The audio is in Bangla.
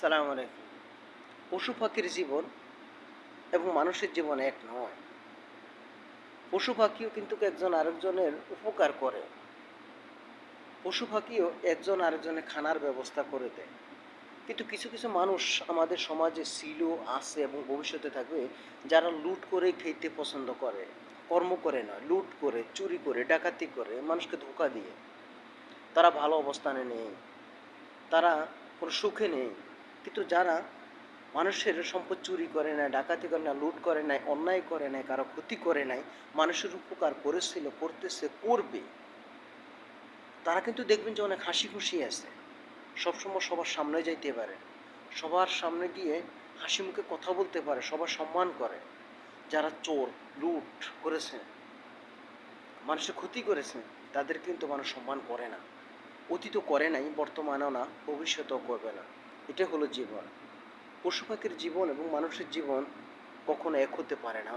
আসসালামু আলাইকুম। পশু পাখির জীবন এবং মানুষের জীবন এক নয়। পশু পাখিও কিন্তু একজন আরেকজনের উপকার করে। পশু পাখিও একজন আরেকজনের খানার ব্যবস্থা করে দেয়। কিন্তু কিছু কিছু মানুষ আমাদের সমাজে ছিল, আছে এবং ভবিষ্যতে থাকবে যারা লুট করে খেতে পছন্দ করে, কর্ম করে নয় লুট করে, চুরি করে, ডাকাতি করে, মানুষকে ধোকা দিয়ে। তারা ভালো অবস্থানে নেই। তারা কোনো সুখে নেই। কিন্তু যারা মানুষের সম্পদ চুরি করে না ডাকাতি করে না লুট করে নাই অন্যায় করে নাই কারও ক্ষতি করে নাই মানুষের উপকার করেছিল, করতেছে, করবে, তারা কিন্তু দেখবেন যে অনেক হাসি খুশি আছে। সবসময় সবার সামনে যাইতে পারে। সবার সামনে গিয়ে হাসি মুখে কথা বলতে পারে, সবার সম্মান করে। যারা চোর, লুট করেছে, মানুষের ক্ষতি করেছে, তাদের কিন্তু মানুষ সম্মান করে না। অতীত করে নাই, বর্তমানেও না, ভবিষ্যতেও করবে না। এটা হলো জীবন। পশু পাখির জীবন এবং মানুষের জীবন কখনো এক হতে পারে না।